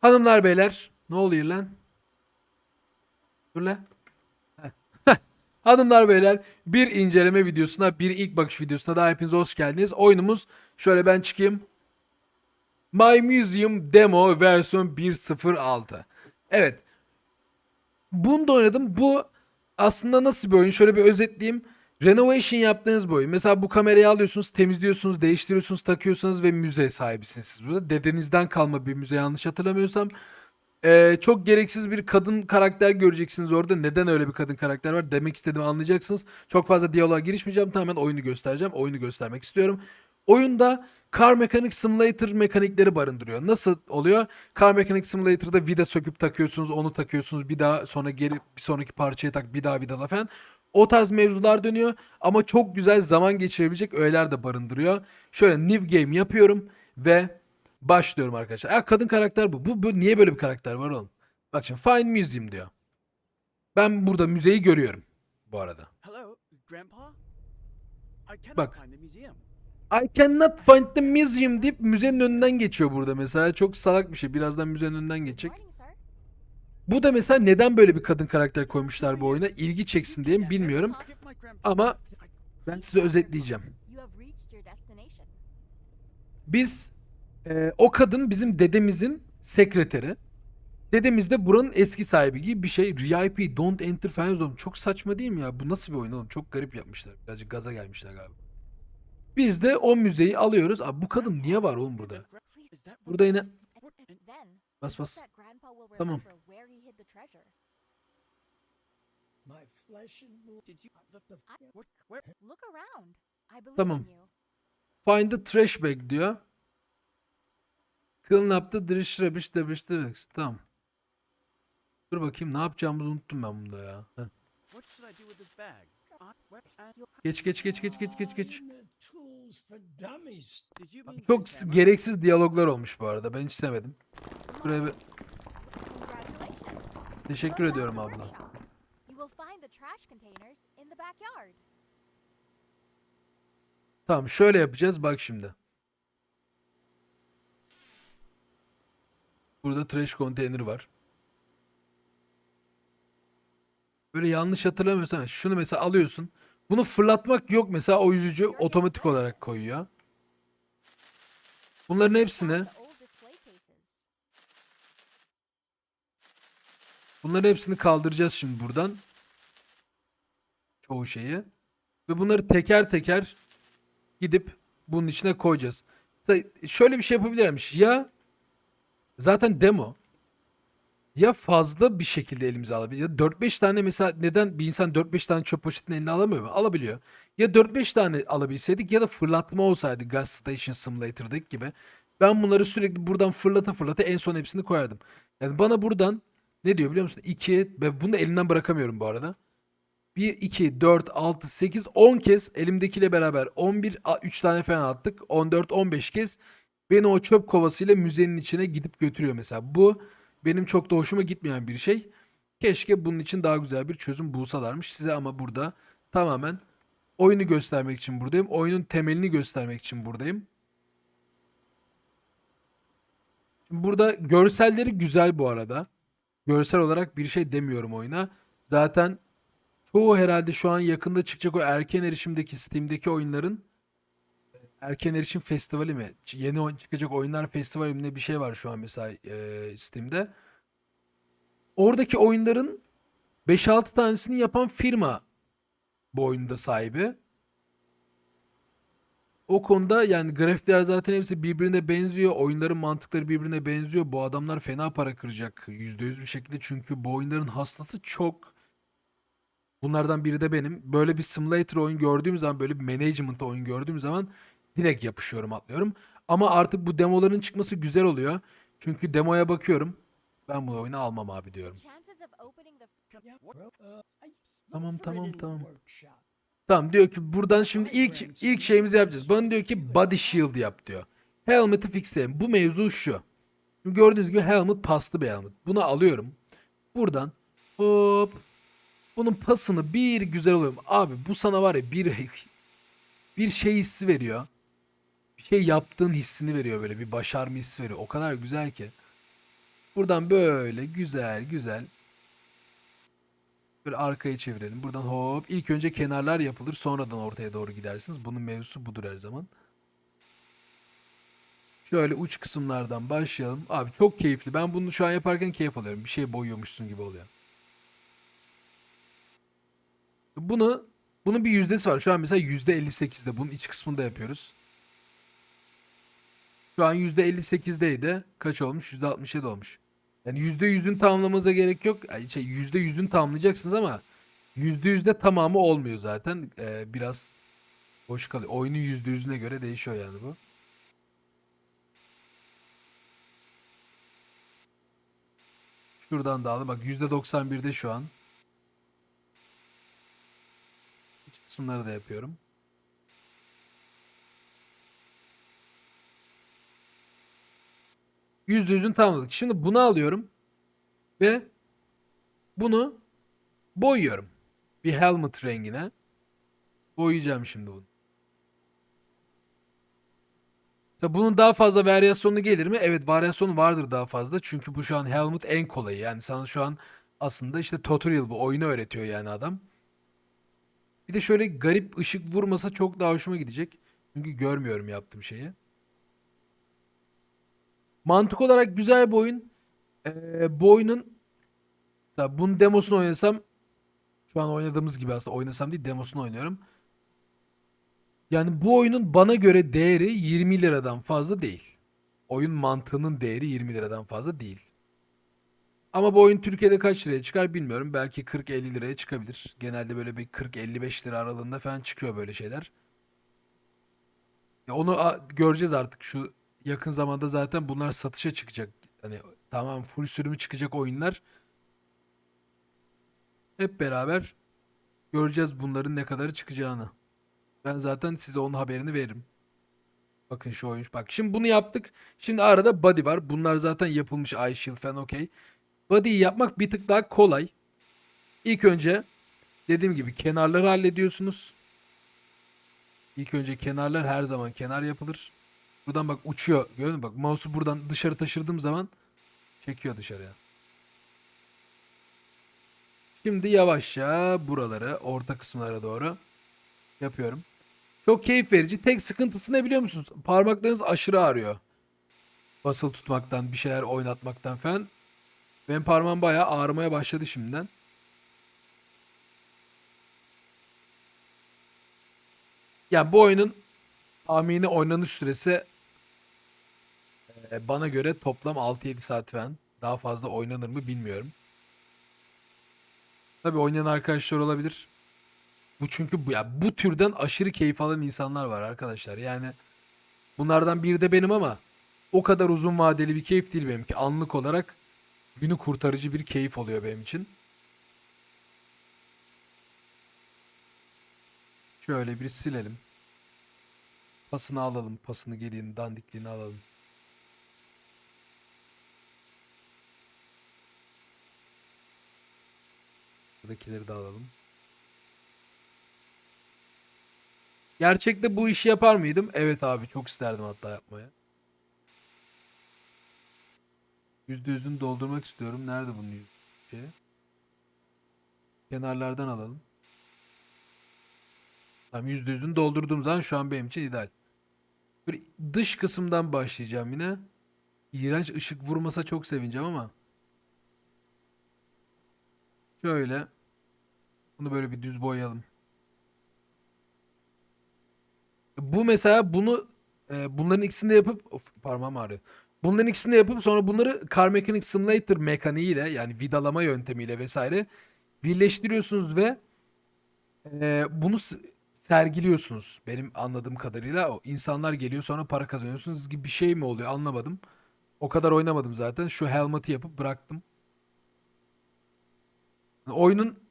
Hanımlar beyler ne oluyor lan? Dur lan. Hanımlar beyler bir inceleme videosuna bir ilk bakış videosuna daha hepiniz hoş geldiniz. Oyunumuz şöyle ben çıkayım. My Museum Demo versiyon 1.06. Evet. Bunu da oynadım. Bu aslında nasıl bir oyun? Şöyle bir özetleyeyim. Renovation yaptığınız bir oyun. Mesela bu kamerayı alıyorsunuz, temizliyorsunuz, değiştiriyorsunuz, takıyorsunuz ve müze sahibisiniz siz burada. Dedenizden kalma bir müze yanlış hatırlamıyorsam. Ee, çok gereksiz bir kadın karakter göreceksiniz orada. Neden öyle bir kadın karakter var? Demek istediğimi anlayacaksınız. Çok fazla diyaloğa girişmeyeceğim. Tamamen oyunu göstereceğim. Oyunu göstermek istiyorum. Oyunda Car Mechanic Simulator mekanikleri barındırıyor. Nasıl oluyor? Car Mechanic Simulator'da vida söküp takıyorsunuz, onu takıyorsunuz, bir daha sonra geri bir sonraki parçaya tak, bir daha vidala falan. O tarz mevzular dönüyor ama çok güzel zaman geçirebilecek öğeler de barındırıyor. Şöyle new game yapıyorum ve başlıyorum arkadaşlar. Ha, kadın karakter bu. bu. Bu niye böyle bir karakter var oğlum? Bak şimdi Find Museum diyor. Ben burada müzeyi görüyorum bu arada. Hello, Grandpa? I cannot Bak. find the museum. I cannot find the museum deyip müzenin önünden geçiyor burada mesela. Çok salak bir şey. Birazdan müzenin önünden geçecek. Bu da mesela neden böyle bir kadın karakter koymuşlar bu oyuna? İlgi çeksin diye mi bilmiyorum. Ama ben size özetleyeceğim. Biz e, o kadın bizim dedemizin sekreteri. Dedemiz de buranın eski sahibi gibi bir şey. RIP Don't Enter Fans Zone. Çok saçma değil mi ya? Bu nasıl bir oyun oğlum? Çok garip yapmışlar. Birazcık gaza gelmişler galiba. Biz de o müzeyi alıyoruz. Abi bu kadın niye var oğlum burada? Burada yine bas bas. that grandpa will Tamam. Tamam. in you. Find the trash bag diyor. Clean up the dish rubbish rubbish. Tamam. Dur bakayım ne yapacağımızı unuttum ben bunda ya. Heh. what should I do with this bag? Geç geç geç geç geç geç geç. Çok gereksiz diyaloglar olmuş bu arada. Ben hiç sevmedim. Buraya bir teşekkür ediyorum abla. Tamam şöyle yapacağız bak şimdi. Burada trash konteyner var. Böyle yanlış hatırlamıyorsam şunu mesela alıyorsun. Bunu fırlatmak yok mesela o yüzücü otomatik olarak koyuyor. Bunların hepsini bunların hepsini kaldıracağız şimdi buradan. Çoğu şeyi. Ve bunları teker teker gidip bunun içine koyacağız. Mesela Şöyle bir şey yapabilirmiş. Ya zaten demo ya fazla bir şekilde elimize alabilir. Ya 4-5 tane mesela neden bir insan 4-5 tane çöp poşetini eline alamıyor mu? Alabiliyor. Ya 4-5 tane alabilseydik ya da fırlatma olsaydı Gas Station Simulator'daki gibi. Ben bunları sürekli buradan fırlata fırlata en son hepsini koyardım. Yani bana buradan ne diyor biliyor musun? 2 ve bunu da elimden bırakamıyorum bu arada. 1, 2, 4, 6, 8, 10 kez elimdekiyle beraber 11, 3 tane falan attık. 14, 15 kez beni o çöp kovasıyla müzenin içine gidip götürüyor mesela. Bu benim çok da hoşuma gitmeyen bir şey. Keşke bunun için daha güzel bir çözüm bulsalarmış size ama burada tamamen oyunu göstermek için buradayım. Oyunun temelini göstermek için buradayım. Burada görselleri güzel bu arada. Görsel olarak bir şey demiyorum oyuna. Zaten çoğu herhalde şu an yakında çıkacak o erken erişimdeki Steam'deki oyunların erken erişim festivali mi? Yeni oyun çıkacak oyunlar festivali mi ne bir şey var şu an mesela e, Steam'de. Oradaki oyunların 5-6 tanesini yapan firma bu oyunda sahibi. O konuda yani grafikler zaten hepsi birbirine benziyor. Oyunların mantıkları birbirine benziyor. Bu adamlar fena para kıracak %100 bir şekilde. Çünkü bu oyunların hastası çok. Bunlardan biri de benim. Böyle bir simulator oyun gördüğüm zaman, böyle bir management oyun gördüğüm zaman direkt yapışıyorum, atlıyorum. Ama artık bu demoların çıkması güzel oluyor. Çünkü demoya bakıyorum. Ben bu oyunu almam abi diyorum. Uh, Tamam, tamam, tamam. Tamam diyor ki buradan şimdi ilk ilk şeyimizi yapacağız. Bana diyor ki body shield yap diyor. Helmet'i fixleyelim. Bu mevzu şu. Şimdi gördüğünüz gibi helmet paslı bir helmet. Bunu alıyorum. Buradan hop bunun pasını bir güzel alıyorum. Abi bu sana var ya bir bir şey hissi veriyor. Bir şey yaptığın hissini veriyor böyle bir başarma hissi veriyor. O kadar güzel ki. Buradan böyle güzel güzel böyle arkaya çevirelim. Buradan hop ilk önce kenarlar yapılır sonradan ortaya doğru gidersiniz. Bunun mevzusu budur her zaman. Şöyle uç kısımlardan başlayalım. Abi çok keyifli. Ben bunu şu an yaparken keyif alıyorum. Bir şey boyuyormuşsun gibi oluyor. Bunu bunun bir yüzdesi var. Şu an mesela %58'de. Bunun iç kısmında yapıyoruz. Şu an %58'deydi. Kaç olmuş? %67 olmuş. Yani %100'ün tamamlamanıza gerek yok. Yani şey %100'ün tamamlayacaksınız ama %100'de tamamı olmuyor zaten. Ee, biraz boş kalıyor. Oyunun %100'üne göre değişiyor yani bu. Şuradan da al. Bak %91'de şu an. İç kısımları da yapıyorum. Yüzde yüzün tamamladık. Şimdi bunu alıyorum. Ve bunu boyuyorum. Bir helmet rengine. Boyayacağım şimdi bunu. Tabi bunun daha fazla varyasyonu gelir mi? Evet varyasyonu vardır daha fazla. Çünkü bu şu an helmet en kolayı. Yani sana şu an aslında işte tutorial bu. Oyunu öğretiyor yani adam. Bir de şöyle garip ışık vurmasa çok daha hoşuma gidecek. Çünkü görmüyorum yaptığım şeyi. Mantık olarak güzel bir oyun. Ee, bu oyunun mesela bunun demosunu oynasam şu an oynadığımız gibi aslında oynasam değil demosunu oynuyorum. Yani bu oyunun bana göre değeri 20 liradan fazla değil. Oyun mantığının değeri 20 liradan fazla değil. Ama bu oyun Türkiye'de kaç liraya çıkar bilmiyorum. Belki 40-50 liraya çıkabilir. Genelde böyle bir 40-55 lira aralığında falan çıkıyor böyle şeyler. Ya onu göreceğiz artık şu yakın zamanda zaten bunlar satışa çıkacak. Hani tamam full sürümü çıkacak oyunlar. Hep beraber göreceğiz bunların ne kadarı çıkacağını. Ben zaten size onun haberini veririm. Bakın şu oyun. Bak şimdi bunu yaptık. Şimdi arada body var. Bunlar zaten yapılmış. Eye shield falan okey. Body'yi yapmak bir tık daha kolay. İlk önce dediğim gibi kenarları hallediyorsunuz. İlk önce kenarlar her zaman kenar yapılır. Buradan bak uçuyor. Gördün mü? Bak mouse'u buradan dışarı taşırdığım zaman çekiyor dışarıya. Şimdi yavaşça buraları orta kısımlara doğru yapıyorum. Çok keyif verici. Tek sıkıntısı ne biliyor musunuz? Parmaklarınız aşırı ağrıyor. Basılı tutmaktan, bir şeyler oynatmaktan falan. Benim parmağım bayağı ağrımaya başladı şimdiden. Ya bu oyunun tahmini oynanış süresi bana göre toplam 6-7 saat falan. Daha fazla oynanır mı bilmiyorum. Tabii oynayan arkadaşlar olabilir. Bu çünkü bu ya bu türden aşırı keyif alan insanlar var arkadaşlar. Yani bunlardan biri de benim ama o kadar uzun vadeli bir keyif değil benimki. Anlık olarak günü kurtarıcı bir keyif oluyor benim için. Şöyle bir silelim. Pasını alalım. Pasını gediğini, dandikliğini alalım. Buradakileri de alalım. Gerçekte bu işi yapar mıydım? Evet abi çok isterdim hatta yapmaya. Yüzde yüzünü doldurmak istiyorum. Nerede bunun yüzde şeyi? Kenarlardan alalım. Tamam yüzde yüzünü doldurduğum zaman şu an benim için ideal. Böyle dış kısımdan başlayacağım yine. İğrenç ışık vurmasa çok sevineceğim ama. Şöyle. Bunu böyle bir düz boyayalım. Bu mesela bunu e, bunların ikisini de yapıp of, parmağım ağrıyor. Bunların ikisini de yapıp sonra bunları Car Mechanic Simulator mekaniğiyle yani vidalama yöntemiyle vesaire birleştiriyorsunuz ve e, bunu sergiliyorsunuz. Benim anladığım kadarıyla o insanlar geliyor sonra para kazanıyorsunuz gibi bir şey mi oluyor anlamadım. O kadar oynamadım zaten. Şu helmet'i yapıp bıraktım. Oyunun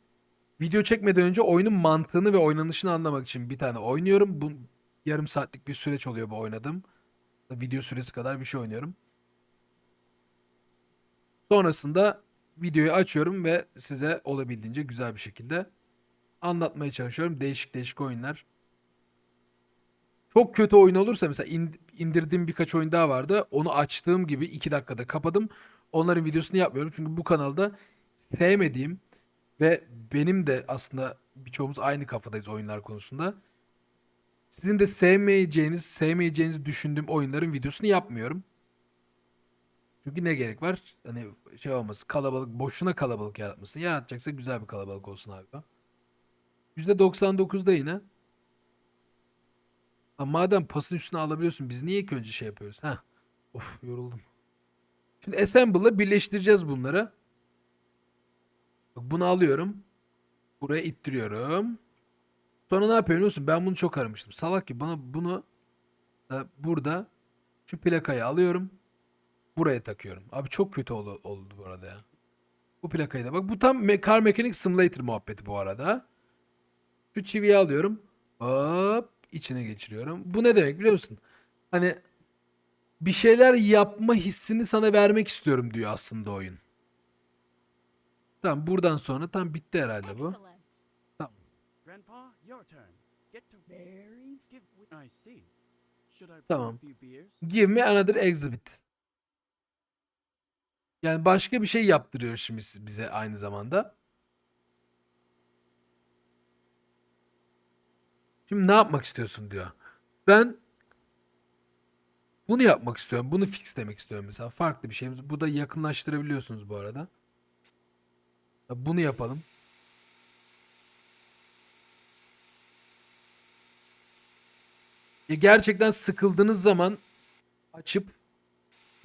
video çekmeden önce oyunun mantığını ve oynanışını anlamak için bir tane oynuyorum. Bu yarım saatlik bir süreç oluyor bu oynadım. Video süresi kadar bir şey oynuyorum. Sonrasında videoyu açıyorum ve size olabildiğince güzel bir şekilde anlatmaya çalışıyorum. Değişik değişik oyunlar. Çok kötü oyun olursa mesela in- indirdiğim birkaç oyun daha vardı. Onu açtığım gibi 2 dakikada kapadım. Onların videosunu yapmıyorum. Çünkü bu kanalda sevmediğim ve benim de aslında birçoğumuz aynı kafadayız oyunlar konusunda. Sizin de sevmeyeceğiniz, sevmeyeceğinizi düşündüğüm oyunların videosunu yapmıyorum. Çünkü ne gerek var? Hani şey olması, kalabalık, boşuna kalabalık yaratmasın. Yaratacaksa güzel bir kalabalık olsun abi. %99'da yine. Lan madem pasın üstüne alabiliyorsun biz niye ilk önce şey yapıyoruz? Heh. Of yoruldum. Şimdi assemble'la birleştireceğiz bunları. Bunu alıyorum. Buraya ittiriyorum. Sonra ne yapıyorum biliyor musun? Ben bunu çok aramıştım. Salak ki bana bunu da burada şu plakayı alıyorum. Buraya takıyorum. Abi çok kötü oldu, oldu bu arada ya. Bu plakayı da bak bu tam Car Mechanic Simulator muhabbeti bu arada. Şu çiviyi alıyorum. Hop içine geçiriyorum. Bu ne demek biliyor musun? Hani bir şeyler yapma hissini sana vermek istiyorum diyor aslında oyun. Tamam buradan sonra tam bitti herhalde bu. Excellent. Grandpa, your turn. Get to Very give. I see. Should I pour Tamam. Give me another exhibit. Yani başka bir şey yaptırıyor şimdi bize aynı zamanda. Şimdi ne yapmak istiyorsun diyor. Ben bunu yapmak istiyorum. Bunu fix demek istiyorum mesela. Farklı bir şeyimiz. Bu da yakınlaştırabiliyorsunuz bu arada. Bunu yapalım. Ya gerçekten sıkıldığınız zaman açıp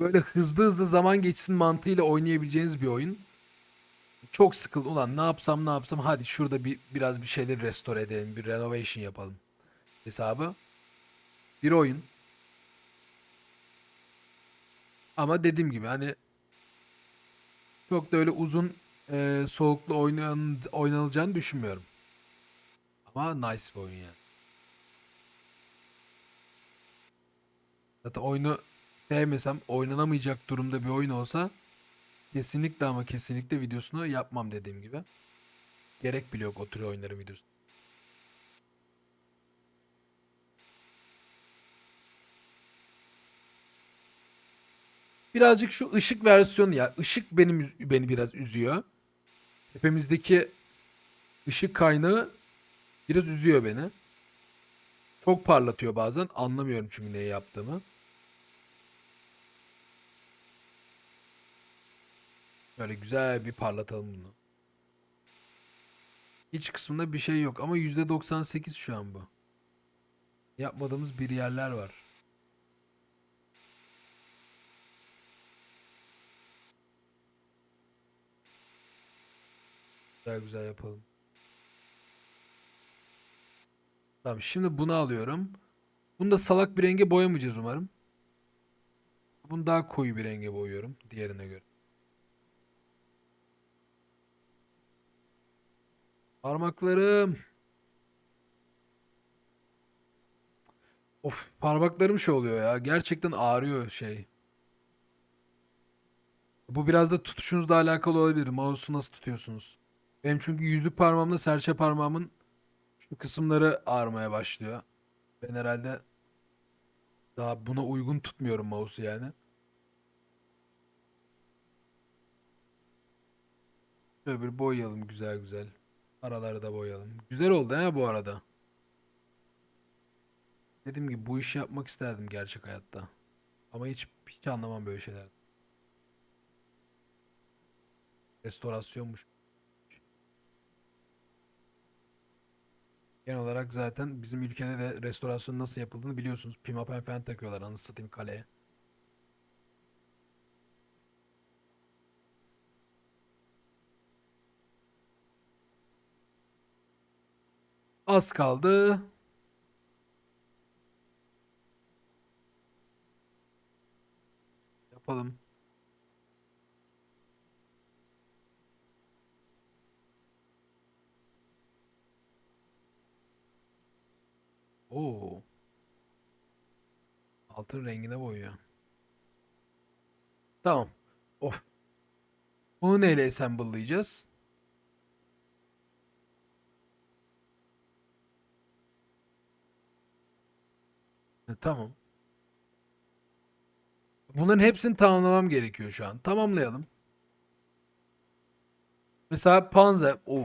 böyle hızlı hızlı zaman geçsin mantığıyla oynayabileceğiniz bir oyun. Çok sıkıldı. Ulan ne yapsam ne yapsam hadi şurada bir biraz bir şeyleri restore edelim. Bir renovation yapalım. Hesabı. Bir oyun. Ama dediğim gibi hani çok da öyle uzun e, soğuklu oynan, oynanılacağını düşünmüyorum. Ama nice bir oyun yani. Zaten oyunu sevmesem oynanamayacak durumda bir oyun olsa kesinlikle ama kesinlikle videosunu yapmam dediğim gibi. Gerek bile yok o tür oyunların videosu. Birazcık şu ışık versiyonu ya. ışık benim beni biraz üzüyor. Tepemizdeki ışık kaynağı biraz üzüyor beni. Çok parlatıyor bazen. Anlamıyorum çünkü neyi yaptığımı. Böyle güzel bir parlatalım bunu. İç kısmında bir şey yok ama %98 şu an bu. Yapmadığımız bir yerler var. Güzel güzel yapalım. Tamam şimdi bunu alıyorum. Bunu da salak bir renge boyamayacağız umarım. Bunu daha koyu bir renge boyuyorum diğerine göre. Parmaklarım. Of parmaklarım şey oluyor ya. Gerçekten ağrıyor şey. Bu biraz da tutuşunuzla alakalı olabilir. Mouse'u nasıl tutuyorsunuz? Benim çünkü yüzlük parmağımla serçe parmağımın şu kısımları ağrımaya başlıyor. Ben herhalde daha buna uygun tutmuyorum mouse'u yani. Şöyle bir boyayalım güzel güzel. Araları da boyayalım. Güzel oldu ha bu arada. Dediğim gibi bu işi yapmak isterdim gerçek hayatta. Ama hiç hiç anlamam böyle şeyler. Restorasyonmuş. Genel olarak zaten bizim ülkede de restorasyon nasıl yapıldığını biliyorsunuz. Pimapen falan takıyorlar anasını satayım kaleye. Az kaldı. Yapalım. Oo. Altın rengine boyuyor. Tamam. Of. Bunu neyle assemble'layacağız? E, tamam. Bunların hepsini tamamlamam gerekiyor şu an. Tamamlayalım. Mesela Panzer. Oo,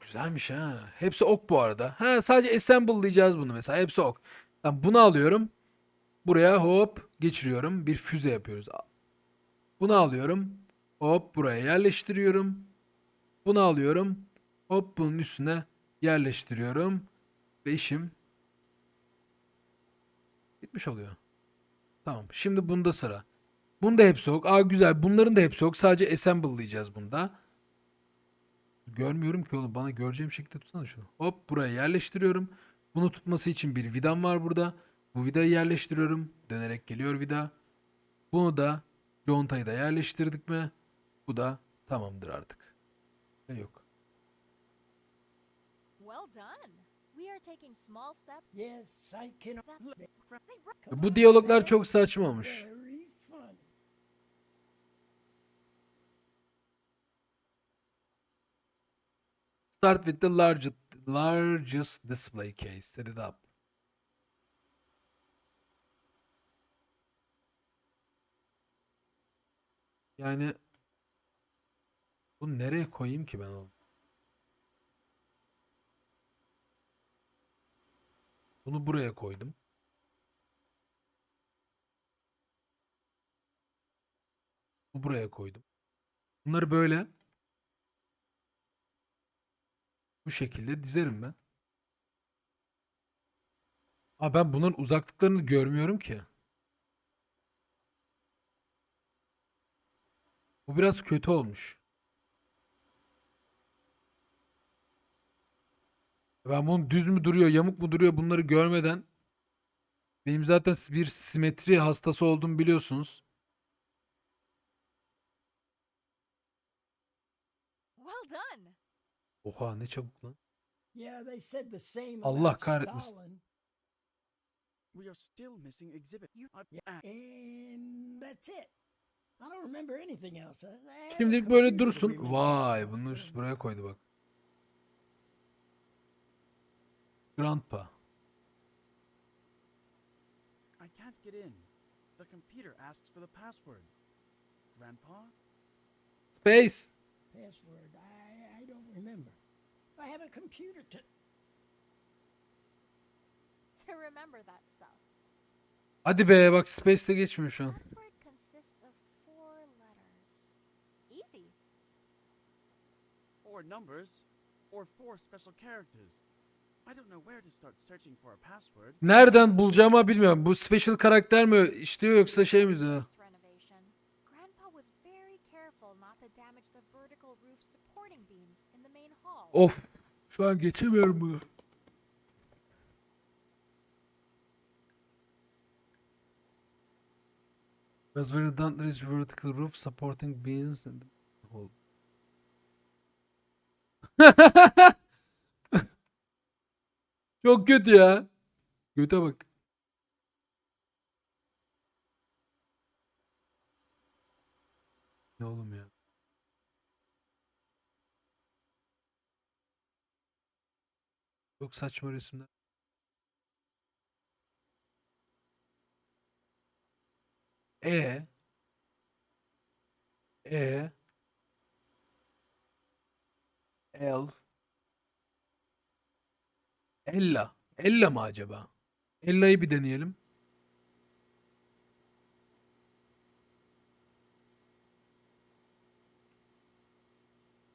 güzelmiş ha. Hepsi ok bu arada. Ha, sadece assemble'layacağız bunu mesela. Hepsi ok. Tamam, bunu alıyorum. Buraya hop geçiriyorum. Bir füze yapıyoruz. Bunu alıyorum. Hop buraya yerleştiriyorum. Bunu alıyorum. Hop bunun üstüne yerleştiriyorum. Ve işim bitmiş oluyor. Tamam. Şimdi bunda sıra. Bunda hepsi ok. Aa güzel. Bunların da hepsi ok. Sadece assemble'layacağız bunda. Görmüyorum ki oğlum. Bana göreceğim şekilde tutsana şunu. Hop buraya yerleştiriyorum. Bunu tutması için bir vidam var burada. Bu vidayı yerleştiriyorum. Dönerek geliyor vida. Bunu da contayı da yerleştirdik mi? Bu da tamamdır artık. Ve yok. Well done. We are taking small steps. Yes, I can. That they Bu diyaloglar çok saçma olmuş. Very funny. Start with the largest largest display case. Set it up. Yani bunu nereye koyayım ki ben onu? Bunu buraya koydum. Bunu buraya koydum. Bunları böyle bu şekilde dizerim ben. Aa ben bunların uzaklıklarını görmüyorum ki. Bu biraz kötü olmuş. Ben bunun düz mü duruyor, yamuk mu duruyor bunları görmeden benim zaten bir simetri hastası olduğumu biliyorsunuz. well done. Oha ne çabuk lan. Yeah, they said the same Allah about kahretmesin. Stalin. We are still missing exhibit. Yeah, and that's it. I don't remember anything else. I- I have a Şimdilik böyle dursun. Vay bunu üst buraya koydu bak. Grandpa. I can't get in. The computer asks for the password. Grandpa? Space. Password. I don't remember. I have a computer to. To remember that stuff. Hadi be bak Space'te geçmiyor şu an. Password consists of four letters. Easy. Or numbers? Or four special characters? I don't know where to start searching for a password. Nereden bulacağımı bilmiyorum. Bu special karakter mi işliyor yoksa şey mi diyor? Of. Şu an geçemiyorum bunu. Was very done is vertical roof supporting beams and hole. Çok kötü ya. Göte bak. Ne oğlum ya? Çok saçma resimler. E E L Ella. Ella mı acaba? Ella'yı bir deneyelim.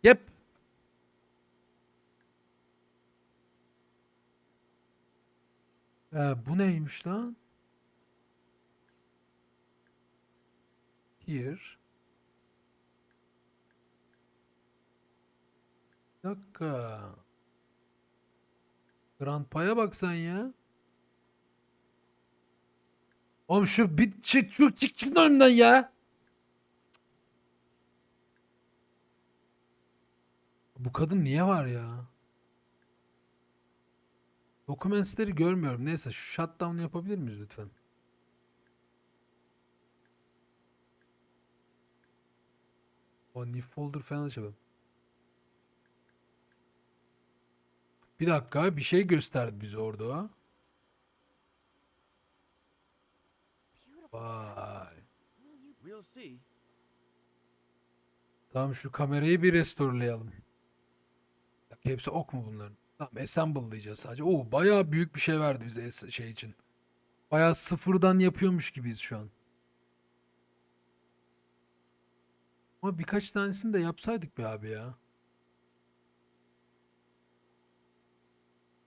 Yep. Ee, bu neymiş lan? Here. Bir dakika. Grandpa'ya bak sen ya. Oğlum şu bir çık çık çık çık önümden ya. Bu kadın niye var ya? Dokumentleri görmüyorum. Neyse şu shutdown yapabilir miyiz lütfen? O new folder falan açalım. Bir dakika bir şey gösterdi bize orada. Vay. We'll see. Tamam şu kamerayı bir restorelayalım. Hepsi ok mu bunların? Tamam assemble diyeceğiz sadece. Oo bayağı büyük bir şey verdi bize şey için. Bayağı sıfırdan yapıyormuş gibiyiz şu an. Ama birkaç tanesini de yapsaydık be abi ya.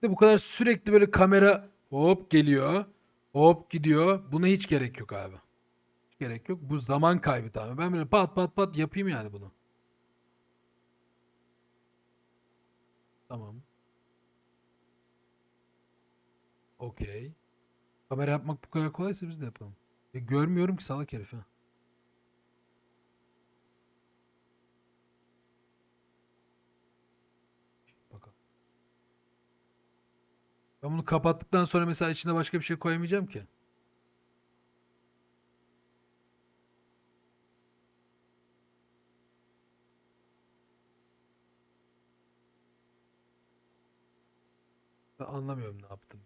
De bu kadar sürekli böyle kamera hop geliyor, hop gidiyor. Buna hiç gerek yok abi. Hiç gerek yok. Bu zaman kaybı tamam. Ben böyle pat pat pat yapayım yani bunu. Tamam. Okey. Kamera yapmak bu kadar kolaysa biz de yapalım. E, görmüyorum ki salak herif ha. Bakalım. Ben bunu kapattıktan sonra mesela içine başka bir şey koyamayacağım ki. Ben anlamıyorum ne yaptım.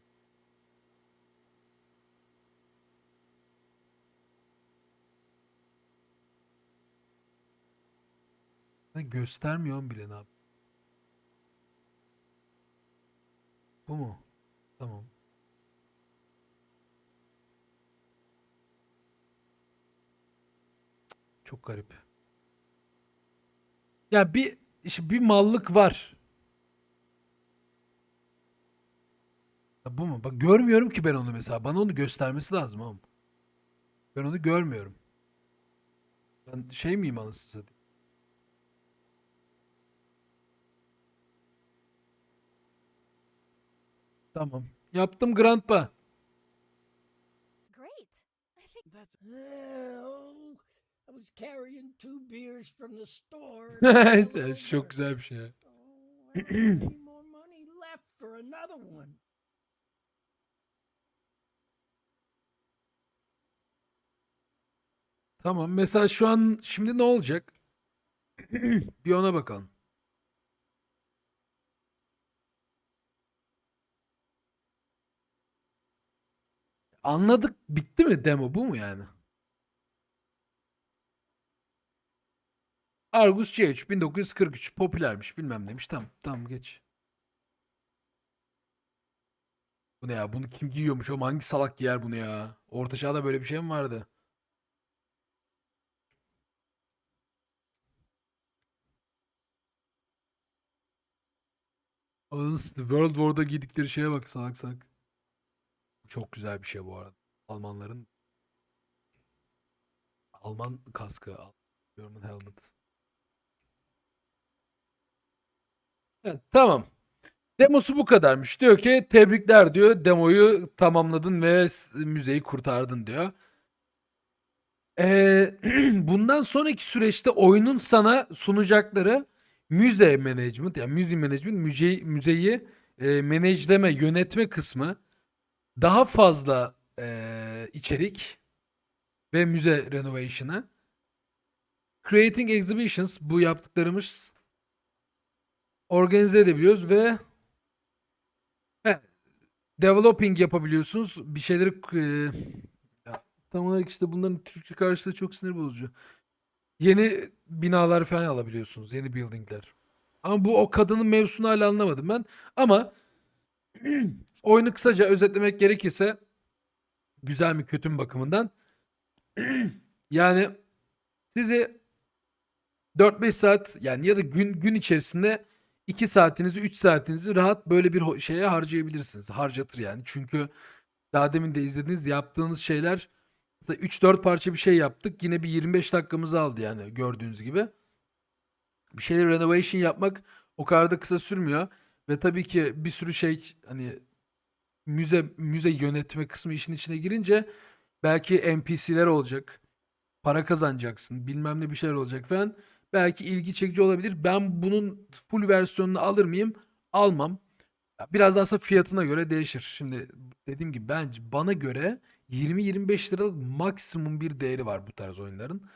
Ben göstermiyorum bile ne yap. Bu mu? Tamam. Çok garip. Ya bir işte bir mallık var. Ya bu mu? Bak görmüyorum ki ben onu mesela. Bana onu göstermesi lazım oğlum. Ben onu görmüyorum. Ben şey miyim anasını satayım? Tamam. Yaptım Grandpa. Great. I think Oh, I was carrying two beers from the store. and Çok over. güzel bir şey. ya. Oh, I don't have any more money left for another one. Tamam. Mesela şu an şimdi ne olacak? Bir ona bakalım. Anladık. Bitti mi demo? Bu mu yani? Argus C3 1943 popülermiş bilmem demiş. Tamam tamam geç. Bu ne ya? Bunu kim giyiyormuş? O hangi salak giyer bunu ya? Orta çağda böyle bir şey mi vardı? World War'da giydikleri şeye bak salak salak. Çok güzel bir şey bu arada. Almanların Alman kaskı. German helmet. Evet, tamam. Demosu bu kadarmış. Diyor ki tebrikler diyor. Demoyu tamamladın ve müzeyi kurtardın diyor. Ee, bundan sonraki süreçte oyunun sana sunacakları müze management yani müze management müze, müzeyi e, manajleme yönetme kısmı daha fazla e, içerik ve müze renovation'ı creating exhibitions bu yaptıklarımız organize edebiliyoruz ve he, developing yapabiliyorsunuz. Bir şeyleri e, tam olarak işte bunların Türkçe karşılığı çok sinir bozucu. Yeni binalar falan alabiliyorsunuz. Yeni buildingler. Ama bu o kadının mevzusunu hala anlamadım ben. Ama oyunu kısaca özetlemek gerekirse güzel mi kötü mü bakımından yani sizi 4-5 saat yani ya da gün gün içerisinde 2 saatinizi 3 saatinizi rahat böyle bir şeye harcayabilirsiniz. Harcatır yani. Çünkü daha demin de izlediğiniz yaptığınız şeyler 3-4 parça bir şey yaptık. Yine bir 25 dakikamızı aldı yani gördüğünüz gibi. Bir şeyleri renovation yapmak o kadar da kısa sürmüyor. Ve tabii ki bir sürü şey hani müze müze yönetme kısmı işin içine girince belki NPC'ler olacak. Para kazanacaksın. Bilmem ne bir şeyler olacak falan. Belki ilgi çekici olabilir. Ben bunun full versiyonunu alır mıyım? Almam. Biraz daha aslında fiyatına göre değişir. Şimdi dediğim gibi bence bana göre 20-25 liralık maksimum bir değeri var bu tarz oyunların.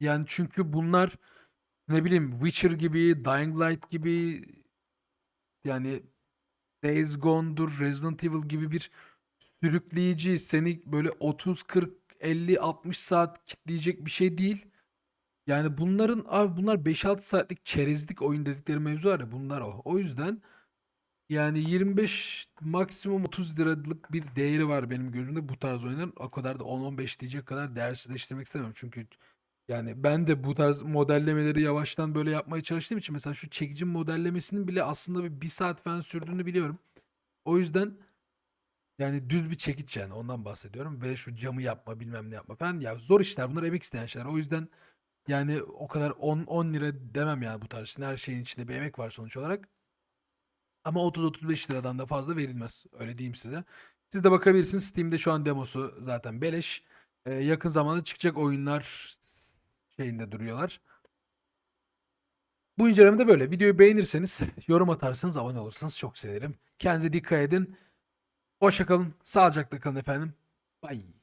Yani çünkü bunlar ne bileyim Witcher gibi, Dying Light gibi yani Days Gone'dur, Resident Evil gibi bir sürükleyici seni böyle 30-40 50-60 saat kitleyecek bir şey değil. Yani bunların abi bunlar 5-6 saatlik çerezlik oyun dedikleri mevzu var ya bunlar o. O yüzden yani 25 maksimum 30 liralık bir değeri var benim gözümde bu tarz oyunların. O kadar da 10-15 diyecek kadar değersizleştirmek istemiyorum. Çünkü yani ben de bu tarz modellemeleri yavaştan böyle yapmaya çalıştığım için mesela şu çekici modellemesinin bile aslında bir, bir saat falan sürdüğünü biliyorum. O yüzden yani düz bir çekiç yani ondan bahsediyorum ve şu camı yapma bilmem ne yapma falan ya zor işler bunlar emek isteyen şeyler. O yüzden yani o kadar 10 10 lira demem yani bu tarz. Her şeyin içinde bir emek var sonuç olarak. Ama 30-35 liradan da fazla verilmez. Öyle diyeyim size. Siz de bakabilirsiniz. Steam'de şu an demosu zaten beleş. Ee, yakın zamanda çıkacak oyunlar şeyinde duruyorlar. Bu inceleme de böyle. Videoyu beğenirseniz, yorum atarsanız, abone olursanız çok sevinirim. Kendinize dikkat edin. Hoşça kalın. Sağlıcakla kalın efendim. Bye.